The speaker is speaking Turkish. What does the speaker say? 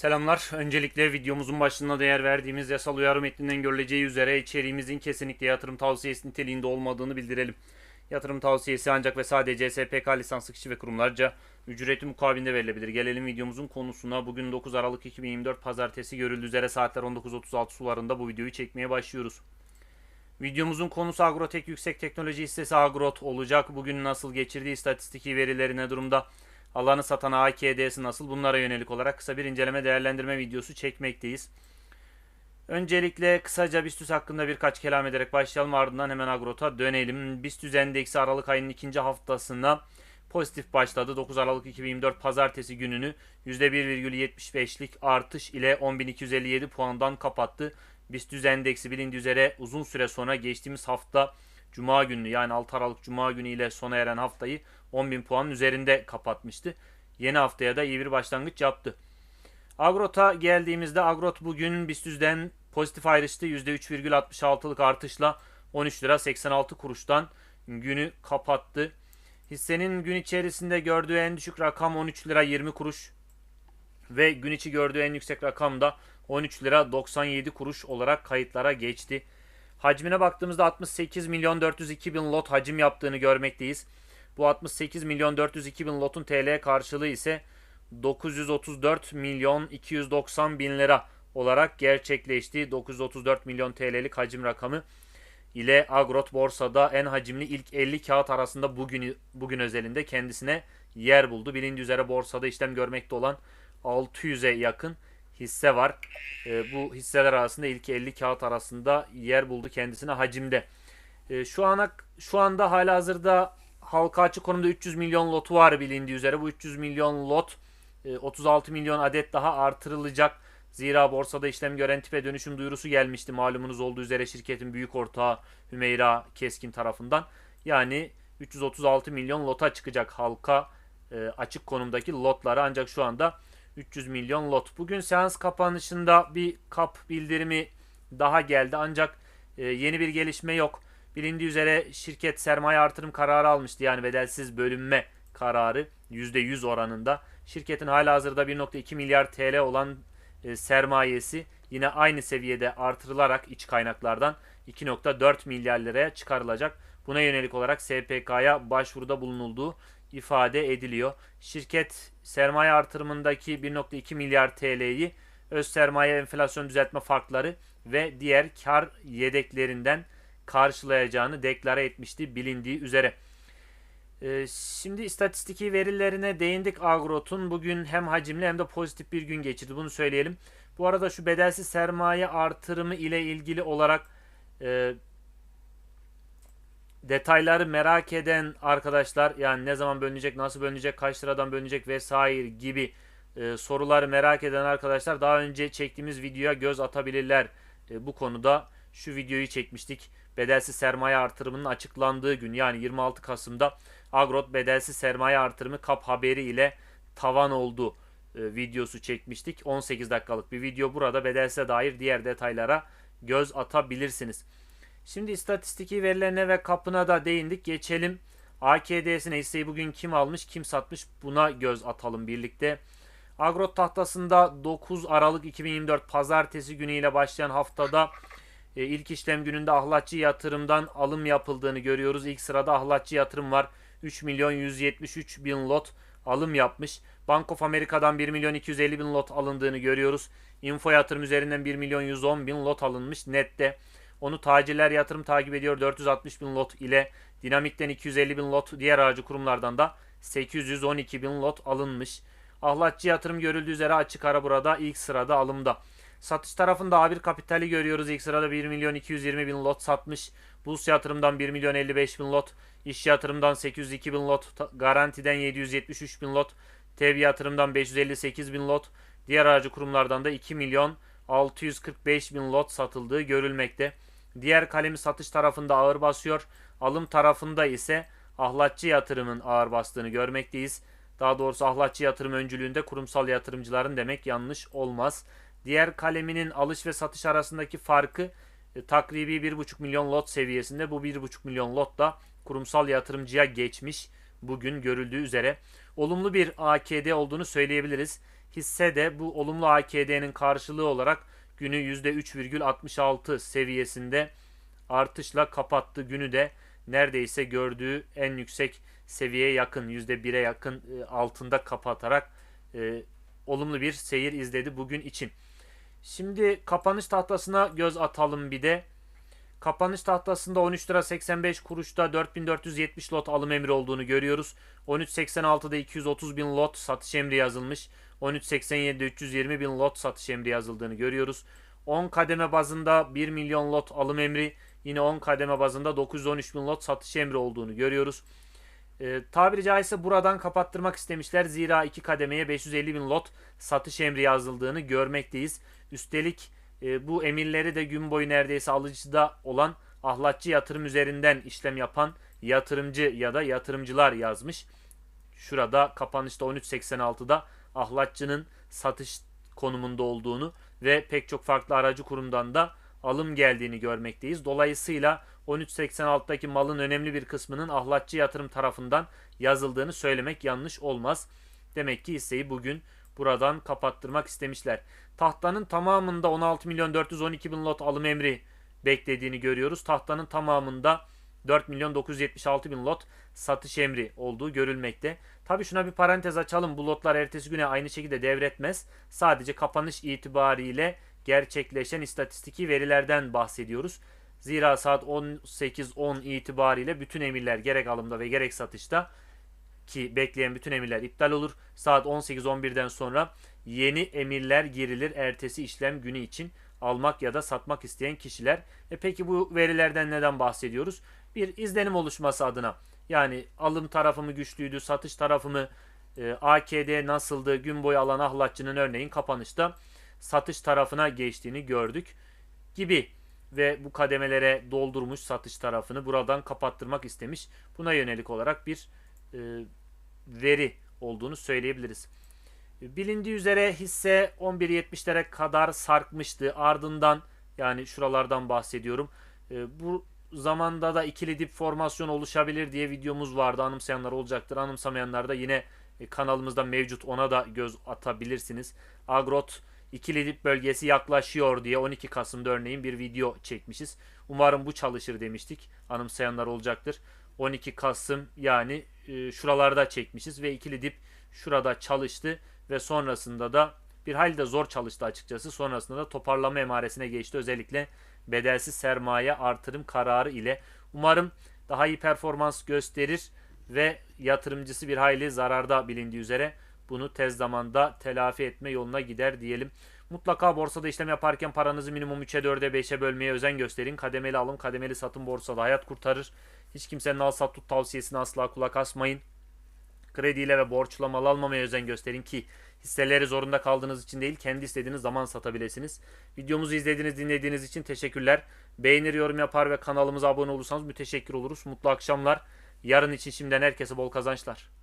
Selamlar. Öncelikle videomuzun başında değer verdiğimiz yasal uyarı metninden görüleceği üzere içeriğimizin kesinlikle yatırım tavsiyesi niteliğinde olmadığını bildirelim. Yatırım tavsiyesi ancak ve sadece SPK lisanslı kişi ve kurumlarca ücreti mukabilinde verilebilir. Gelelim videomuzun konusuna. Bugün 9 Aralık 2024 Pazartesi görüldüğü üzere saatler 19.36 sularında bu videoyu çekmeye başlıyoruz. Videomuzun konusu Agrotek Yüksek Teknoloji hissesi Agrot olacak. Bugün nasıl geçirdiği istatistiki verileri ne durumda? Alanı satan AKD'si nasıl? Bunlara yönelik olarak kısa bir inceleme değerlendirme videosu çekmekteyiz. Öncelikle kısaca BIST hakkında birkaç kelam ederek başlayalım ardından hemen Agrot'a dönelim. BIST endeksi Aralık ayının ikinci haftasında pozitif başladı. 9 Aralık 2024 pazartesi gününü %1,75'lik artış ile 10.257 puandan kapattı. BIST endeksi bilindiği üzere uzun süre sonra geçtiğimiz hafta Cuma günü yani 6 Aralık Cuma günü ile sona eren haftayı 10.000 puanın üzerinde kapatmıştı. Yeni haftaya da iyi bir başlangıç yaptı. Agrot'a geldiğimizde Agrot bugün BIST'den pozitif ayrıştı. %3,66'lık artışla 13 lira 86 kuruştan günü kapattı. Hissenin gün içerisinde gördüğü en düşük rakam 13 lira 20 kuruş ve gün içi gördüğü en yüksek rakam da 13 lira 97 kuruş olarak kayıtlara geçti. Hacmine baktığımızda 68 milyon 402 bin lot hacim yaptığını görmekteyiz. Bu 68 milyon 402 bin lotun TL karşılığı ise 934 milyon 290 bin lira olarak gerçekleşti. 934 milyon TL'lik hacim rakamı ile Agrot borsada en hacimli ilk 50 kağıt arasında bugün bugün özelinde kendisine yer buldu. Bilindiği üzere borsada işlem görmekte olan 600'e yakın hisse var. E, bu hisseler arasında ilk 50 kağıt arasında yer buldu kendisine hacimde. E, şu ana şu anda hala hazırda halka açık konumda 300 milyon lotu var bilindiği üzere. Bu 300 milyon lot 36 milyon adet daha artırılacak. Zira borsada işlem gören tipe dönüşüm duyurusu gelmişti malumunuz olduğu üzere şirketin büyük ortağı Hümeyra Keskin tarafından. Yani 336 milyon lota çıkacak halka e, açık konumdaki lotları ancak şu anda 300 milyon lot. Bugün seans kapanışında bir kap bildirimi daha geldi ancak e, yeni bir gelişme yok. Bilindiği üzere şirket sermaye artırım kararı almıştı yani bedelsiz bölünme kararı %100 oranında. Şirketin hala hazırda 1.2 milyar TL olan e, sermayesi yine aynı seviyede artırılarak iç kaynaklardan 2.4 milyar liraya çıkarılacak. Buna yönelik olarak SPK'ya başvuruda bulunulduğu ifade ediliyor. Şirket sermaye artırımındaki 1.2 milyar TL'yi öz sermaye enflasyon düzeltme farkları ve diğer kar yedeklerinden karşılayacağını deklare etmişti bilindiği üzere. Ee, şimdi istatistiki verilerine değindik Agrot'un. Bugün hem hacimli hem de pozitif bir gün geçirdi. Bunu söyleyelim. Bu arada şu bedelsiz sermaye artırımı ile ilgili olarak e, detayları merak eden arkadaşlar yani ne zaman bölünecek, nasıl bölünecek, kaç liradan bölünecek vesaire gibi e, soruları merak eden arkadaşlar daha önce çektiğimiz videoya göz atabilirler. E, bu konuda şu videoyu çekmiştik. Bedelsiz sermaye artırımının açıklandığı gün yani 26 Kasım'da Agrot bedelsiz sermaye artırımı kap haberi ile tavan oldu e, videosu çekmiştik. 18 dakikalık bir video burada bedelsize dair diğer detaylara göz atabilirsiniz. Şimdi istatistiki verilerine ve kapına da değindik. Geçelim AKD'sine hisseyi bugün kim almış kim satmış buna göz atalım birlikte. Agrot tahtasında 9 Aralık 2024 pazartesi günüyle başlayan haftada e, ilk işlem gününde ahlatçı yatırımdan alım yapıldığını görüyoruz. İlk sırada ahlatçı yatırım var. 3 milyon 173 bin lot alım yapmış. Bank of America'dan 1 milyon 250 bin lot alındığını görüyoruz. Info yatırım üzerinden 1 milyon 110 bin lot alınmış nette. Onu tacirler yatırım takip ediyor 460 bin lot ile. Dinamikten 250 bin lot diğer aracı kurumlardan da 812 bin lot alınmış. Ahlatçı yatırım görüldüğü üzere açık ara burada ilk sırada alımda. Satış tarafında A1 Kapital'i görüyoruz. İlk sırada 1 milyon 220 bin lot satmış. Burs yatırımdan 1 milyon 55 bin lot. İş yatırımdan 802 bin lot. Garantiden 773 bin lot. TEV yatırımdan 558 bin lot. Diğer aracı kurumlardan da 2 milyon 645 bin lot satıldığı görülmekte. Diğer kalemi satış tarafında ağır basıyor. Alım tarafında ise ahlatçı yatırımın ağır bastığını görmekteyiz. Daha doğrusu ahlatçı yatırım öncülüğünde kurumsal yatırımcıların demek yanlış olmaz. Diğer kaleminin alış ve satış arasındaki farkı e, takribi 1,5 milyon lot seviyesinde. Bu 1,5 milyon lot da kurumsal yatırımcıya geçmiş bugün görüldüğü üzere. Olumlu bir AKD olduğunu söyleyebiliriz. Hisse de bu olumlu AKD'nin karşılığı olarak günü %3,66 seviyesinde artışla kapattı. Günü de neredeyse gördüğü en yüksek seviyeye yakın %1'e yakın e, altında kapatarak e, olumlu bir seyir izledi bugün için. Şimdi kapanış tahtasına göz atalım bir de. Kapanış tahtasında 13 lira 85 kuruşta 4470 lot alım emri olduğunu görüyoruz. 13.86'da 230 bin lot satış emri yazılmış. 13.87'de 320 bin lot satış emri yazıldığını görüyoruz. 10 kademe bazında 1 milyon lot alım emri yine 10 kademe bazında 913 bin lot satış emri olduğunu görüyoruz. E, tabiri caizse buradan kapattırmak istemişler. Zira iki kademeye 550 bin lot satış emri yazıldığını görmekteyiz. Üstelik e, bu emirleri de gün boyu neredeyse alıcıda olan ahlatçı yatırım üzerinden işlem yapan yatırımcı ya da yatırımcılar yazmış. Şurada kapanışta 13.86'da ahlatçının satış konumunda olduğunu ve pek çok farklı aracı kurumdan da alım geldiğini görmekteyiz. Dolayısıyla 13.86'daki malın önemli bir kısmının ahlatçı yatırım tarafından yazıldığını söylemek yanlış olmaz. Demek ki hisseyi bugün buradan kapattırmak istemişler. Tahtanın tamamında 16 milyon 412 bin lot alım emri beklediğini görüyoruz. Tahtanın tamamında 4 milyon 976 bin lot satış emri olduğu görülmekte. Tabi şuna bir parantez açalım. Bu lotlar ertesi güne aynı şekilde devretmez. Sadece kapanış itibariyle gerçekleşen istatistiki verilerden bahsediyoruz. Zira saat 18.10 itibariyle bütün emirler gerek alımda ve gerek satışta ki bekleyen bütün emirler iptal olur. Saat 18-11'den sonra yeni emirler girilir ertesi işlem günü için almak ya da satmak isteyen kişiler. E peki bu verilerden neden bahsediyoruz? Bir izlenim oluşması adına. Yani alım tarafı mı güçlüydü, satış tarafı mı e, AKD nasıldı, gün boyu alan ahlatçının örneğin kapanışta satış tarafına geçtiğini gördük gibi ve bu kademelere doldurmuş satış tarafını buradan kapattırmak istemiş. Buna yönelik olarak bir e, veri olduğunu söyleyebiliriz. Bilindiği üzere hisse 11.70'lere kadar sarkmıştı. Ardından yani şuralardan bahsediyorum. E, bu zamanda da ikili dip formasyon oluşabilir diye videomuz vardı. Anımsayanlar olacaktır. Anımsamayanlar da yine e, kanalımızda mevcut. Ona da göz atabilirsiniz. Agrot ikili dip bölgesi yaklaşıyor diye 12 Kasım'da örneğin bir video çekmişiz. Umarım bu çalışır demiştik. Anımsayanlar olacaktır. 12 Kasım yani e, şuralarda çekmişiz ve ikili dip şurada çalıştı ve sonrasında da bir halde zor çalıştı açıkçası. Sonrasında da toparlama emaresine geçti. Özellikle bedelsiz sermaye artırım kararı ile umarım daha iyi performans gösterir ve yatırımcısı bir hayli zararda bilindiği üzere bunu tez zamanda telafi etme yoluna gider diyelim. Mutlaka borsada işlem yaparken paranızı minimum 3'e 4'e 5'e bölmeye özen gösterin. Kademeli alım, kademeli satın borsada hayat kurtarır. Hiç kimsenin al sat tut tavsiyesine asla kulak asmayın. Krediyle ve borçla mal almamaya özen gösterin ki hisseleri zorunda kaldığınız için değil kendi istediğiniz zaman satabilirsiniz. Videomuzu izlediğiniz dinlediğiniz için teşekkürler. Beğenir yorum yapar ve kanalımıza abone olursanız müteşekkir oluruz. Mutlu akşamlar. Yarın için şimdiden herkese bol kazançlar.